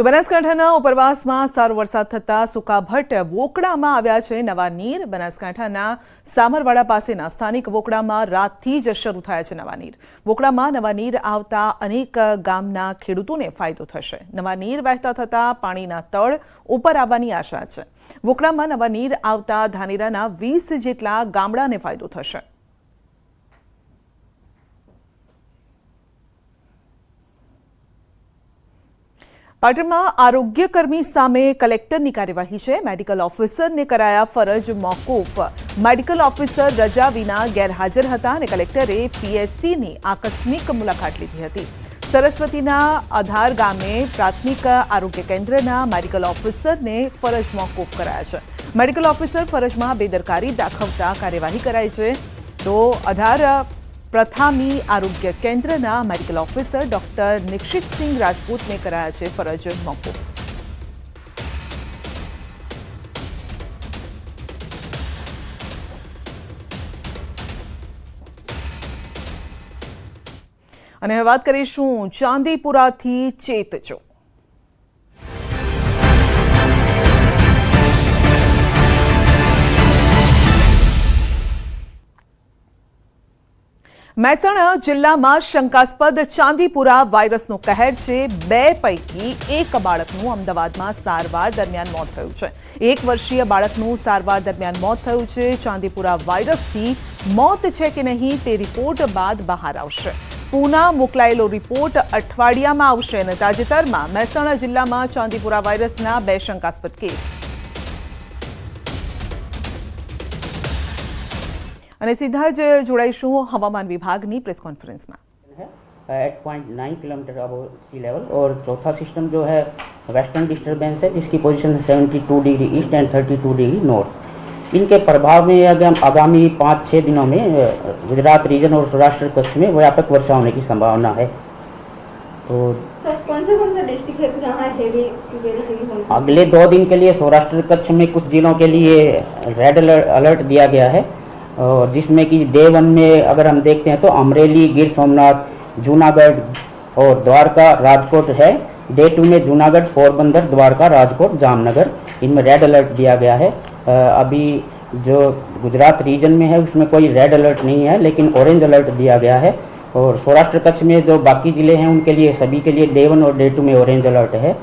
તો બનાસકાંઠાના ઉપરવાસમાં સારો વરસાદ થતાં સુકાભટ્ટ વોકડામાં આવ્યા છે. નવા નીર બનાસકાંઠાના સામરવાડા પાસેના સ્થાનિક વોકડામાં રાતથી જ શરૂ થયા છે નવા નીર. વોકડામાં નવા નીર આવતા અનેક ગામના ખેડૂતોને ફાયદો થશે. નવા નીર વહેતા થતાં પાણીના તળ ઉપર આવવાની આશા છે. વોકડામાં નવા નીર આવતા ધાનેરાના વીસ જેટલા ગામડાને ફાયદો થશે. પાટણમાં આરોગ્યકર્મી સામે કલેક્ટરની કાર્યવાહી છે. મેડિકલ ઓફિસરને કરાયા ફરજ મોકૂફ. મેડિકલ ઓફિસર રજા વિના ગેરહાજર હતા અને કલેક્ટરે પીએસસીની આકસ્મિક મુલાકાત લીધી હતી. સરસ્વતીના આધાર ગામે પ્રાથમિક આરોગ્ય કેન્દ્રના મેડિકલ ઓફિસરને ફરજ મોકૂફ કરાયા છે. મેડિકલ ઓફિસર ફરજમાં બેદરકારી દાખવતા કાર્યવાહી કરાઈ છે. તો આધાર પ્રથામી આરોગ્ય કેન્દ્રના મેડિકલ ઓફિસર ડોક્ટર નિક્ષિતસિંહ રાજપૂતને કરાયા છે ફરજ મોકૂફ. અને હવે વાત કરીશું ચાંદીપુરાથી ચેતજો. મહેસાણા જિલ્લામાં શંકાસ્પદ ચાંદીપુરા વાયરસનો કહેર છે. બે પૈકી એક બાળકનું અમદાવાદમાં સારવાર દરમિયાન મોત થયું છે. એક વર્ષીય બાળકનું સારવાર દરમિયાન મોત થયું છે. ચાંદીપુરા વાયરસથી મોત છે કે નહીં તે રિપોર્ટ બાદ બહાર આવશે. પૂના મોકલાયેલો રિપોર્ટ અઠવાડિયામાં આવશે અને તાજેતરમાં મહેસાણા જિલ્લામાં ચાંદીપુરા વાયરસના બે શંકાસ્પદ કેસ. અને સીધા જ જોડાઈશું હવામાન વિભાગની પ્રેસ કોન્ફરન્સમાં एट पॉइंट नाइन किलोमीटर अब सी लेवल और चौथा सिस्टम जो है वेस्टर्न डिस्टर्बेंस है जिसकी पोजीशन है seventy two degree east and thirty two degree north इनके प्रभाव में अगर आगामी पाँच छः दिनों में अ, गुजरात रीजन और सौराष्ट्र कच्छ में व्यापक वर्षा होने की संभावना है तो सर कौन से कौन से डिस्ट्रिक्ट है जहाँ हेवी वेरी हेवी होने अगले दो दिन के लिए सौराष्ट्र कच्छ में कुछ जिलों के लिए रेड अलर्ट अलर्ट दिया गया है और जिसमें कि डे वन में अगर हम देखते हैं तो अमरेली, गिर सोमनाथ, जूनागढ़ और द्वारका राजकोट है। डे टू में जूनागढ़, पोरबंदर, द्वारका, राजकोट, जामनगर, इनमें रेड अलर्ट दिया गया है। अभी जो गुजरात रीजन में है, उसमें कोई रेड अलर्ट नहीं है, लेकिन ऑरेंज अलर्ट दिया गया है। और सौराष्ट्र कच्छ में जो बाकी ज़िले हैं, उनके लिए, सभी के लिए डे वन और डे टू में ऑरेंज अलर्ट है।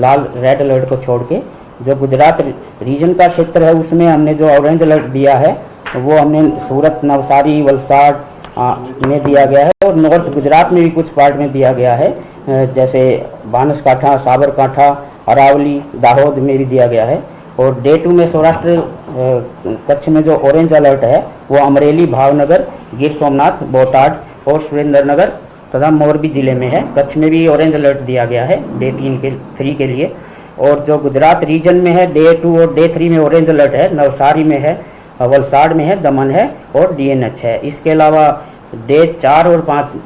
लाल रेड अलर्ट को छोड़ के। जो गुजरात रीजन का क्षेत्र है, उसमें हमने जो ऑरेंज अलर्ट दिया है वो हमने सूरत नवसारी, वलसाड में दिया गया है और नॉर्थ गुजरात में भी कुछ पार्ट में दिया गया है। जैसे बानसकाठा, साबरकाठा, अरावली, दाहोद में भी दिया गया है। और डे टू में सौराष्ट्र कच्छ में जो ऑरेंज अलर्ट है, वो अमरेली भावनगर, गिर सोमनाथ, बोटाड और सुरेंद्रनगर तथा मोरबी ज़िले में है। कच्छ में भी ऑरेंज अलर्ट दिया गया है डे तीन के थ्री के लिए। और जो गुजरात रीजन में है डे टू और डे थ्री में ऑरेंज अलर्ट है, नवसारी में है। वलसाड़ में है दमन है और डीएनएच है। इसके अलावा डे चार और पाँच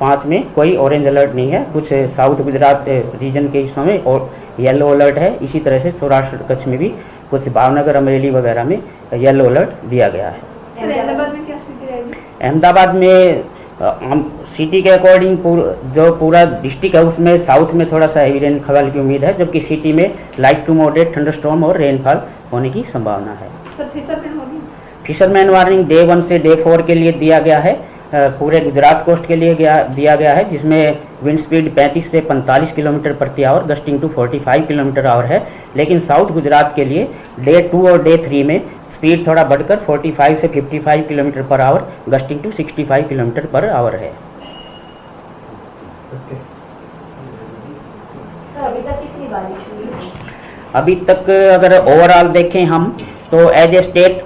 पाँच में कोई ऑरेंज अलर्ट नहीं है। कुछ साउथ गुजरात रीजन के हिस्सों में और येलो अलर्ट है। इसी तरह से सौराष्ट्र कच्छ में भी कुछ भावनगर अमरेली वगैरह में येलो अलर्ट दिया गया है। अहमदाबाद में क्या स्थिति रहेगी? अहमदाबाद में हम सिटी के अकॉर्डिंग पूर, जो पूरा डिस्ट्रिक्ट है उसमें साउथ में थोड़ा सा हेवी रेनफॉल की उम्मीद है जबकि सिटी में लाइट टू मॉडरेट थंडरस्टॉर्म और रेनफॉल होने की संभावना है। फिशरमैन वार्निंग डे वन से डे फोर के लिए दिया गया है। पूरे गुजरात कोस्ट के लिए गया दिया गया है जिसमें विंड स्पीड 35 से 45 किलोमीटर प्रति hour gusting to 45 kilometre hour है। लेकिन साउथ गुजरात के लिए डे टू और डे थ्री में स्पीड थोड़ा बढ़कर 45 से 55 kilometre per hour gusting to 65 kilometre per hour है। सर अभी तक कितनी बारिश हुई? अभी तक अगर ओवरऑल देखें हम तो एज ए स्टेट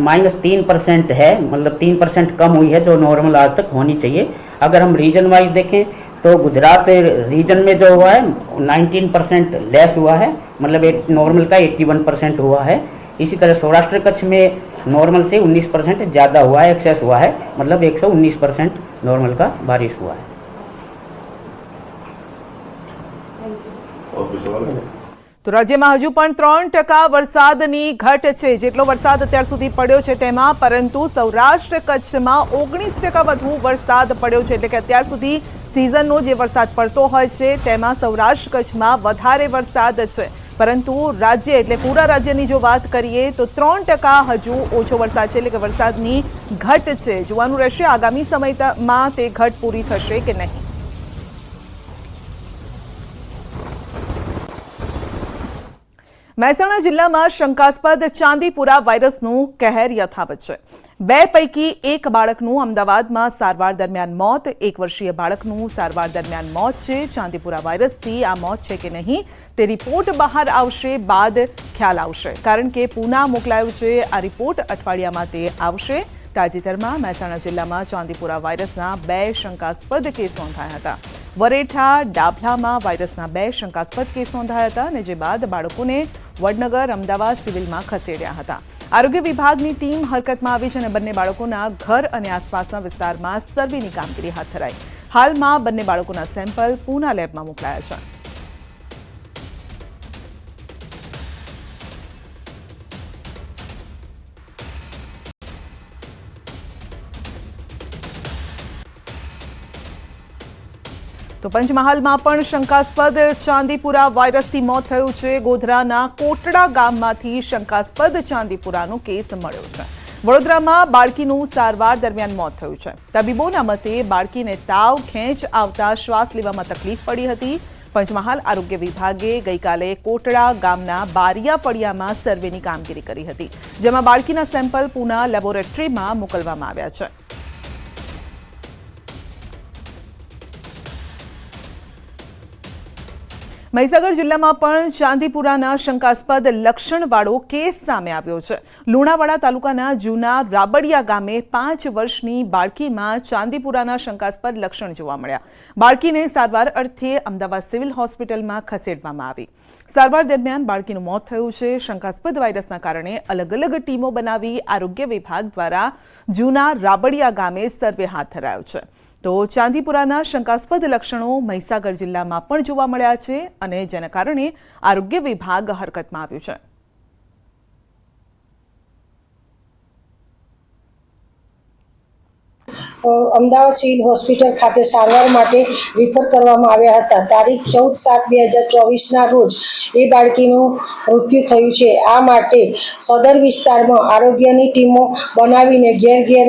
माइनस तीन परसेंट है मतलब तीन परसेंट कम हुई है जो नॉर्मल आज तक होनी चाहिए। अगर हम रीजन वाइज देखें तो गुजरात रीजन में जो हुआ है 19 परसेंट लेस हुआ है मतलब एक नॉर्मल का 81 परसेंट हुआ है। इसी तरह सौराष्ट्र कच्छ में नॉर्मल से 19 परसेंट ज़्यादा हुआ है एक्सेस हुआ है मतलब 119 परसेंट नॉर्मल का बारिश हुआ है। તો રાજ્યમાં હજુ પણ ત્રણ ટકા વરસાદની ઘટ છે. જેટલો વરસાદ અત્યાર સુધી પડ્યો છે તેમાં, પરંતુ સૌરાષ્ટ્ર કચ્છમાં ઓગણીસ ટકા વધુ વરસાદ પડ્યો છે. એટલે કે અત્યાર સુધી સિઝનનો જે વરસાદ પડતો હોય છે, તેમાં સૌરાષ્ટ્ર કચ્છમાં વધારે વરસાદ છે. પરંતુ રાજ્ય, એટલે પૂરા રાજ્યની જો વાત કરીએ, તો ત્રણ ટકા હજુ ઓછો વરસાદ છે. એટલે કે વરસાદની ઘટ છે. જોવાનું રહેશે આગામી સમયમાં તે ઘટ પૂરી થશે કે નહીં. મહેસાણા જિલ્લામાં શંકાસ્પદ ચાંદીપુરા વાયરસનું કહેર યથાવત છે. બે પૈકી એક બાળકનું અમદાવાદમાં સારવાર દરમિયાન મોત, એક વર્ષીય બાળકનું સારવાર દરમિયાન મોત છે. ચાંદીપુરા વાયરસથી આ મોત છે કે નહીં તે રિપોર્ટ બહાર આવશે, બાદ ખ્યાલ આવશે. કારણ કે પૂના મોકલાયું છે, આ રિપોર્ટ અઠવાડિયામાં તે આવશે. તાજેતરમાં મહેસાણા જિલ્લામાં ચાંદીપુરા વાયરસના બે શંકાસ્પદ કેસ નોંધાયા હતા. વરેઠા ડાભલામાં વાયરસના બે શંકાસ્પદ કેસ નોંધાયા હતા અને જે બાદ બાળકોને વડનગર, અમદાવાદ સિવિલમાં ખસેડ્યા હતા. આરોગ્ય વિભાગની ટીમ હરકતમાં આવી છે અને બંને બાળકોના ઘર અને આસપાસના વિસ્તારમાં સર્વેની કામગીરી હાથ ધરાઈ. હાલમાં બંને બાળકોના સેમ્પલ પૂના લેબમાં મોકલાયા છે. તો પંચમહાલમાં પણ શંકાસ્પદ ચાંદીપુરા વાયરસથી મોત થયું છે. ગોધરાના કોટડા ગામમાંથી શંકાસ્પદ ચાંદીપુરાનો કેસ મળ્યો છે. વડોદરામાં બાળકીનું સારવાર દરમિયાન મોત થયું છે. તબીબોના મતે બાળકીને તાવ, ખેંચ આવતા શ્વાસ લેવામાં તકલીફ પડી હતી. પંચમહાલ આરોગ્ય વિભાગે ગઈકાલે કોટડા ગામના બારિયા ફળિયામાં સર્વેની કામગીરી કરી હતી, જેમાં બાળકીના સેમ્પલ પુના લેબોરેટરીમાં મોકલવામાં આવ્યા છે. મહીસાગર જિલ્લામાં પણ ચાંદીપુરાના શંકાસ્પદ લક્ષણવાળો કેસ સામે આવ્યો છે. લુણાવાડા તાલુકાના જૂના રાબડિયા ગામે પાંચ વર્ષની બાળકીમાં ચાંદીપુરાના શંકાસ્પદ લક્ષણ જોવા મળ્યા. બાળકીને સારવાર અર્થે અમદાવાદ સિવિલ હોસ્પિટલમાં ખસેડવામાં આવી. સારવાર દરમિયાન બાળકીનું મોત થયું છે. શંકાસ્પદ વાયરસના કારણે અલગ અલગ ટીમો બનાવી આરોગ્ય વિભાગ દ્વારા જૂના રાબડિયા ગામે સર્વે હાથ ધરાયો છે. તો ચાંદીપુરાના શંકાસ્પદ લક્ષણો મહીસાગર જિલ્લામાં પણ જોવા મળ્યા છે અને જેના કારણે આરોગ્ય વિભાગ હરકતમાં આવ્યું છે. અમદાવાદ સિવિલ હોસ્પિટલ ખાતે સારવાર માટે રિફર કરવામાં આવ્યા હતા. તારીખ ચૌદ સાત બે હજાર ચોવીસના રોજ એ બાળકીનું મૃત્યુ થયું છે. આ માટે સદર વિસ્તારમાં આરોગ્યની ટીમો બનાવીને ઘેર ઘેર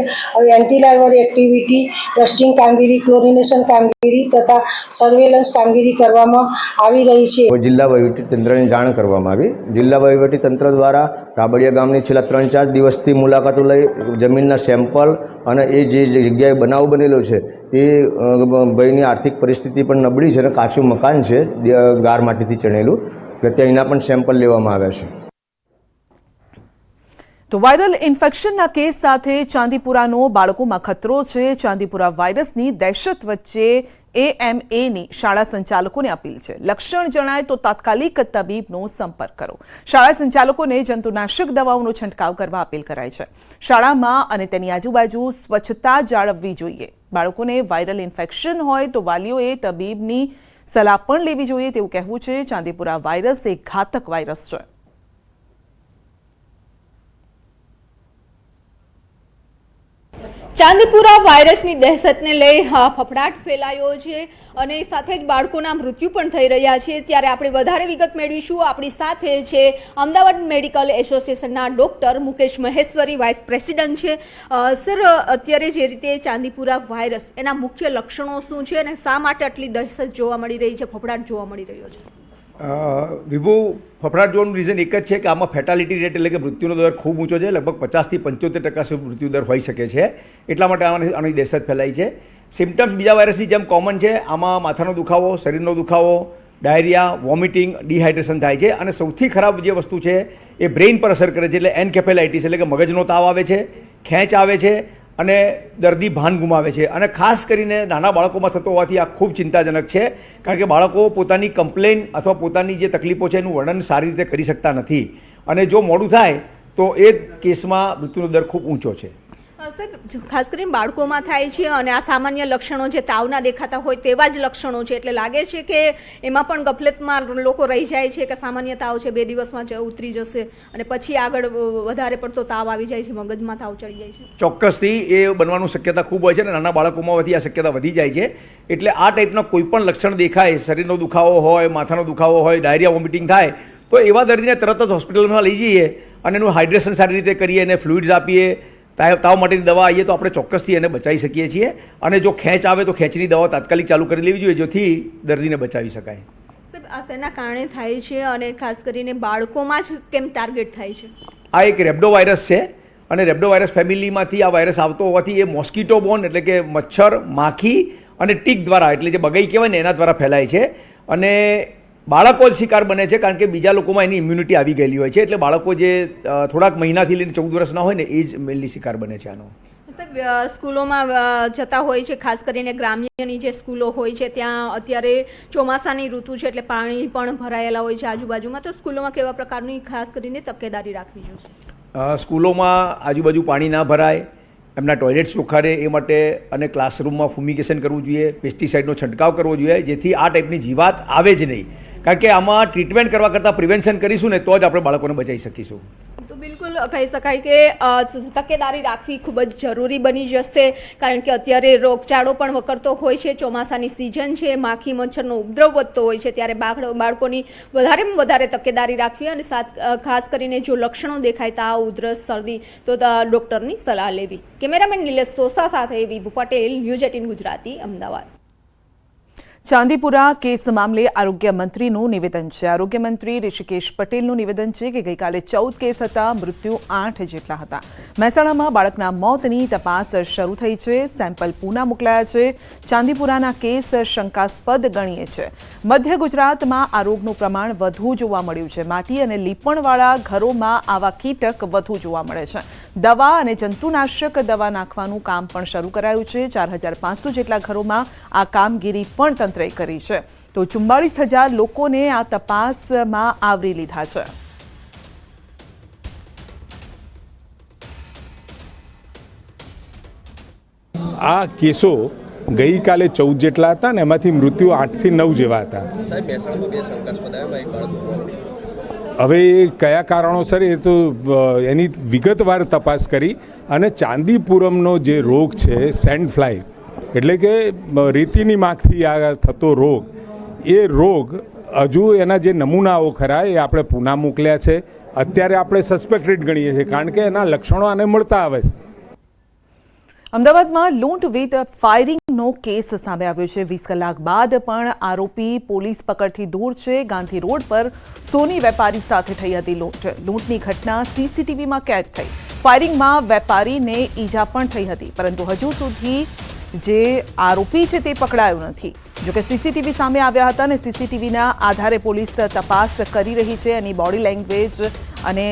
એન્ટીલાઇવર એક્ટિવિટી ટેસ્ટિંગ કામગીરી ક્લોરિનેશન કામગીરી તથા સર્વેલન્સ કામગીરી કરવામાં આવી રહી છે. જિલ્લા વહીવટી તંત્રની જાણ કરવામાં આવી. જિલ્લા વહીવટી તંત્ર દ્વારા રાબડિયા ગામની છેલ્લા ત્રણ ચાર દિવસથી મુલાકાતો લઈ જમીનના સેમ્પલ અને એ જે જગ્યાએ બનાવ બનેલો છે. તે ભાઈની આર્થિક પરિસ્થિતિ પણ નબળી છે અને કાચું મકાન છે ગાર માટીથી ચણેલું. એટલે ત્યાં એના પણ સેમ્પલ લેવામાં આવ્યા છે. તો વાયરલ ઇન્ફેક્શનના કેસ સાથે ચાંદીપુરાનો બાળકોમાં ખતરો છે. ચાંદીપુરા વાયરસની દહેશત વચ્ચે એએમએની શાળા સંચાલકોને અપીલ છે. લક્ષણ જણાય તો તાત્કાલિક તબીબનો સંપર્ક કરો. શાળા સંચાલકોને જંતુનાશક દવાઓનો છંટકાવ કરવા અપીલ કરાય છે. શાળામાં અને તેની આજુબાજુ સ્વચ્છતા જાળવવી જોઈએ. બાળકોને વાયરલ ઇન્ફેક્શન હોય તો વાલીઓએ તબીબની સલાહ પણ લેવી જોઈએ તેવું કહેવું છે. ચાંદીપુરા વાયરસ એક ઘાતક વાયરસ છે. ચાંદીપુરા વાયરસની દહેશતને લઈ ફફડાટ ફેલાયો છે અને સાથે જ બાળકોના મૃત્યુ પણ થઈ રહ્યા છે. ત્યારે આપણે વધારે વિગત મેળવીશું. આપણી સાથે છે અમદાવાદ મેડિકલ એસોસિએશનના doctor Mukesh Maheshwari, vice president છે. સર, અત્યારે જે રીતે ચાંદીપુરા વાયરસ એના મુખ્ય લક્ષણો શું છે અને શા માટે આટલી દહેશત જોવા મળી રહી છે, ફફડાટ જોવા મળી રહ્યો છે? વિભુ ફફડાટ જોવાનું રીઝન એક જ છે કે આમાં ફેટાલિટી રેટ એટલે કે મૃત્યુનો દર ખૂબ ઊંચો છે. લગભગ પચાસથી પંચોતેર ટકા સુધી મૃત્યુ દર હોઈ શકે છે. એટલા માટે આની આની દહેશત ફેલાઈ છે. સિમ્ટમ્સ બીજા વાયરસની જેમ કોમન છે. આમાં માથાનો દુખાવો, શરીરનો દુખાવો, ડાયરિયા વોમિટિંગ ડિહાઇડ્રેશન થાય છે. અને સૌથી ખરાબ જે વસ્તુ છે એ બ્રેઇન પર અસર કરે છે. એટલે એનકેફેલાઇટીસ એટલે કે મગજનો તાવ આવે છે, ખેંચ આવે છે અને દર્દી ભાન ગુમાવે છે. અને ખાસ કરીને નાના બાળકોમાં થતો હોવાથી આ ખૂબ ચિંતાજનક છે. કારણ કે બાળકો પોતાની કમ્પ્લેન અથવા પોતાની જે તકલીફો છે એનું વર્ણન સારી રીતે કરી શકતા નથી. અને જો મોડું થાય, તો એ કેસમાં મૃત્યુનો દર ખૂબ ઊંચો છે. સાહેબ ખાસ કરીને બાળકોમાં થાય છે અને આ સામાન્ય લક્ષણો જે તાવના દેખાતા હોય તેવા જ લક્ષણો છે. એટલે લાગે છે કે એમાં પણ ગફલતમાં લોકો રહી જાય છે કે સામાન્ય તાવ છે, બે દિવસમાં ઉતરી જશે અને પછી આગળ વધારે પડતો તાવ આવી જાય છે, મગજમાં તાવ ચડી જાય છે. ચોક્કસથી એ બનવાનું શક્યતા ખૂબ હોય છે અને નાના બાળકોમાં વધી આ શક્યતા વધી જાય છે. એટલે આ ટાઈપના કોઈ પણ લક્ષણ દેખાય, શરીરનો દુખાવો હોય, માથાનો દુખાવો હોય, ડાયરિયા, વોમિટિંગ થાય, તો એવા દર્દીને તરત જ હોસ્પિટલમાં લઈ જઈએ અને એનું હાઇડ્રેશન સારી રીતે કરીએ અને ફ્લુઇડ્સ આપીએ. તાવ માટેની દવા આવીએ તો આપણે ચોક્કસથી એને બચાવી શકીએ છીએ. અને જો ખેંચ આવે તો ખેંચની દવા તાત્કાલિક ચાલુ કરી લેવી જોઈએ જેથી દર્દીને બચાવી શકાય. સાહેબ આ શેના કારણે થાય છે અને ખાસ કરીને બાળકોમાં જ કેમ ટાર્ગેટ થાય છે? આ એક રેબડો વાયરસ છે અને રેબડો વાયરસ ફેમિલીમાંથી આ વાયરસ આવતો હોવાથી એ મોસ્કીટો બોન એટલે કે મચ્છર માખી અને ટીક દ્વારા એટલે જે બગાઈ કહેવાય ને એના દ્વારા ફેલાય છે. અને બાળકો જ શિકાર બને છે કારણ કે બીજા લોકોમાં એની ઇમ્યુનિટી આવી ગયેલી હોય છે. એટલે બાળકો જે થોડાક મહિનાથી લઈને ચૌદ વર્ષના હોય ને એ જ મેનલી શિકાર બને છે આનો. સ્કૂલોમાં જતા હોય છે ખાસ કરીને ગ્રામ્યની જે સ્કૂલો હોય છે ત્યાં અત્યારે ચોમાસાની ઋતુ છે એટલે પાણી પણ ભરાયેલા હોય છે આજુબાજુમાં. તો સ્કૂલોમાં કેવા પ્રકારની ખાસ કરીને તકેદારી રાખવી જોઈએ? સ્કૂલોમાં આજુબાજુ પાણી ના ભરાય એમના ટોયલેટ ચોખ્ખા રહે એ માટે અને ક્લાસરૂમમાં ફુમિગેશન કરવું જોઈએ પેસ્ટિસાઇડનો છંટકાવ કરવો જોઈએ જેથી આ ટાઈપની જીવાત આવે જ નહીં. કારણ કે આમાં ટ્રીટમેન્ટ કરવા કરતાં પ્રિવેન્શન કરીશું ને તો જ આપણે બાળકોને બચાવી શકીશું. તો બિલકુલ કહી શકાય કે તકેદારી રાખવી ખૂબ જ જરૂરી બની જશે. કારણ કે અત્યારે રોગચાળો પણ વકરતો હોય છે, ચોમાસાની સિઝન છે, માખી મચ્છરનો ઉપદ્રવ વધતો હોય છે, ત્યારે બાળ, બાળકોની વધારેમાં વધારે તકેદારી રાખવી અને સાથ ખાસ કરીને જો લક્ષણો દેખાય તાવ ઉધરસ, શરદી, ત- ડૉક્ટરની સલાહ લેવી. કેમેરામેન નિલેશ સોસા સાથે Vibhu Patel, news eighteen Gujarati, Ahmedabad. Chandipura case મામલે આરોગ્ય મંત્રીનું નિવેદન છે. આરોગ્ય મંત્રી ઋષિકેશ પટેલનું નિવેદન છે કે ગઈકાલે ચૌદ કેસ હતા, મૃત્યુ આઠ જેટલા હતા. મહેસાણામાં બાળકના મોતની તપાસ શરૂ થઈ છે. સેમ્પલ પૂના મોકલાયા છે. ચાંદીપુરાના કેસ શંકાસ્પદ ગણીએ છે. મધ્ય ગુજરાતમાં આ રોગનું પ્રમાણ વધુ જોવા મળ્યું છે. માટી અને લીપણવાળા ઘરોમાં આવા કીટક વધુ જોવા મળે છે. દવા અને જંતુનાશક દવા નાખવાનું કામ પણ શરૂ કરાયું છે. ચાર જેટલા ઘરોમાં આ કામગીરી પણ તંત્રએ કરી છે. તો ચુમ્બાળીસ હજાર લોકોને આ તપાસમાં આવરી લીધા છે. આ કેસો ગઈકાલે ચૌદ જેટલા હતા ને એમાંથી મૃત્યુ આઠથી નવ જેવા હતા. હવે એ કયા કારણોસર એ તો એની વિગતવાર તપાસ કરી અને ચાંદીપુરમનો જે રોગ છે સેન્ડ ફ્લાય એટલે કે રીતિની માગથી આ થતો રોગ, એ રોગ હજુ એના જે નમૂનાઓ ખરા, એ આપણે પૂના મોકલ્યા છે. અત્યારે આપણે સસ્પેક્ટેડ ગણીએ છીએ, કારણ કે એના લક્ષણો આને મળતા આવે છે. અમદાવાદમાં લૂંટ વિથ ફાયરિંગનો કેસ સામે આવ્યો છે. વીસ કલાક બાદ પણ આરોપી પોલીસ પકડથી દૂર છે. ગાંધી રોડ પર સોની વેપારી સાથે થઈ હતી લૂંટ. લૂંટની ઘટના સીસીટીવીમાં કેદ થઈ. ફાયરિંગમાં વેપારીને ઈજા પણ થઈ હતી, પરંતુ હજુ સુધી જે આરોપી છે તે પકડાયો નથી. જોકે સીસીટીવી સામે આવ્યા હતા અને સીસીટીવીના આધારે પોલીસ તપાસ કરી રહી છે એની બોડી લેંગ્વેજ અને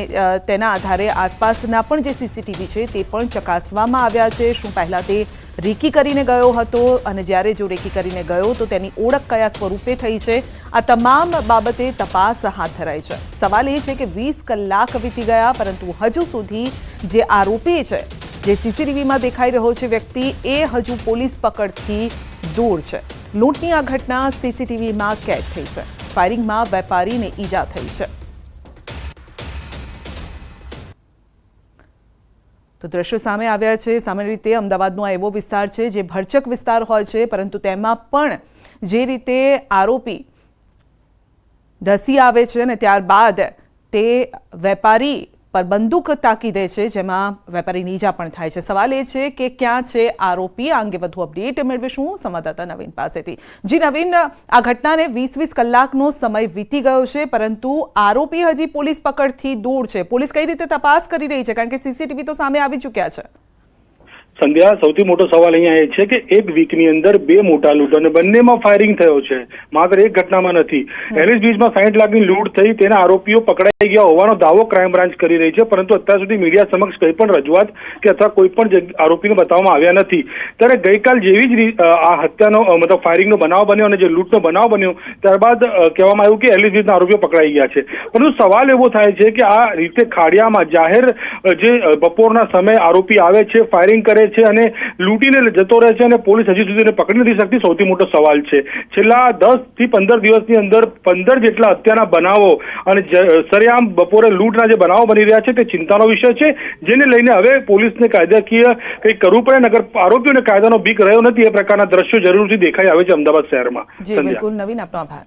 તેના આધારે આસપાસના પણ જે સીસીટીવી છે તે પણ ચકાસવામાં આવ્યા છે. શું પહેલાં તે રેકી કરીને ગયો હતો અને જ્યારે જો રેકી કરીને ગયો તો તેની ઓળખ કયા સ્વરૂપે થઈ છે? આ તમામ બાબતે તપાસ હાથ ધરાઈ છે. સવાલ એ છે કે વીસ કલાક વીતી ગયા, પરંતુ હજુ સુધી જે આરોપી છે જે સીસીટીવીમાં દેખાઈ રહ્યો છે વ્યક્તિ. એ હજુ પોલીસ પકડથી દૂર છે. લૂંટની આ ઘટના સીસીટીવીમાં કેદ થઈ છે. ફાયરિંગમાં વેપારીને ઈજા થઈ છે. તો દ્રશ્યો સામે આવ્યા છે. સામાન્ય રીતે અમદાવાદનો આ એવો વિસ્તાર છે જે ભરચક વિસ્તાર હોય છે, પરંતુ તેમાં પણ જે રીતે આરોપી ધસી આવે છે અને ત્યારબાદ તે વેપારી પર બંદૂક તાકી દે છે, જેમાં વેપારીની ઈજા પણ થાય છે. સવાલ એ છે કે ક્યાં છે આરોપી? આ અંગે વધુ અપડેટ મેળવીશું સંવાદદાતા નવીન પાસેથી. જી નવીન, આ ઘટનાને વીસ વીસ કલાકનો સમય વીતી ગયો છે, પરંતુ આરોપી હજી પોલીસ પકડથી દૂર છે. પોલીસ કઈ રીતે તપાસ કરી રહી છે? કારણ કે સીસીટીવી તો સામે આવી ચૂક્યા છે. સંધ્યા સૌથી મોટો સવાલ અહીંયા એ છે કે એક વીકની અંદર બે મોટા લૂંટ અને બંનેમાં ફાયરિંગ થયો છે. માત્ર એક ઘટનામાં નથી. એલિસ બીચમાં સાઠ લાખની લૂંટ થઈ તેના આરોપીઓ પકડાઈ ગયા હોવાનો દાવો ક્રાઇમ બ્રાન્ચ કરી રહી છે પરંતુ અત્યાર સુધી મીડિયા સમક્ષ કંઈ પણ રજૂઆત કે અથવા કોઈ પણ આરોપીને બતાવવામાં આવ્યા નથી. ત્યારે ગઈકાલ જેવી જ આ હત્યાનો મતલબ ફાયરિંગનો બનાવ બન્યો અને જે લૂંટનો બનાવ બન્યો ત્યારબાદ કહેવામાં આવ્યું કે એલિસ બીચના આરોપીઓ પકડાઈ ગયા છે. પરંતુ સવાલ એવો થાય છે કે આ રીતે ખાડિયામાં જાહેર જે બપોરના સમયે આરોપી આવે છે ફાયરિંગ કરે છે અને લૂંટીને જતો રહે છે અને પોલીસ હજી સુધી એને પકડી નથી શકતી. સૌથી મોટો સવાલ છે. છેલ્લા દસથી પંદર દિવસની અંદર પંદર જેટલા હત્યાના બનાવો અને સરેઆમ બપોરે લૂંટના જે બનાવો બની રહ્યા છે તે ચિંતાનો વિષય છે. જેને લઈને હવે પોલીસને કાયદાકીય કંઈક કરવું પડે નગર આરોપીઓને કાયદાનો બીક રહ્યો નથી એ પ્રકારના દ્રશ્યો જરૂરથી દેખાઈ આવે છે અમદાવાદ શહેરમાં. બિલકુલ. નવીન આપનો આભાર.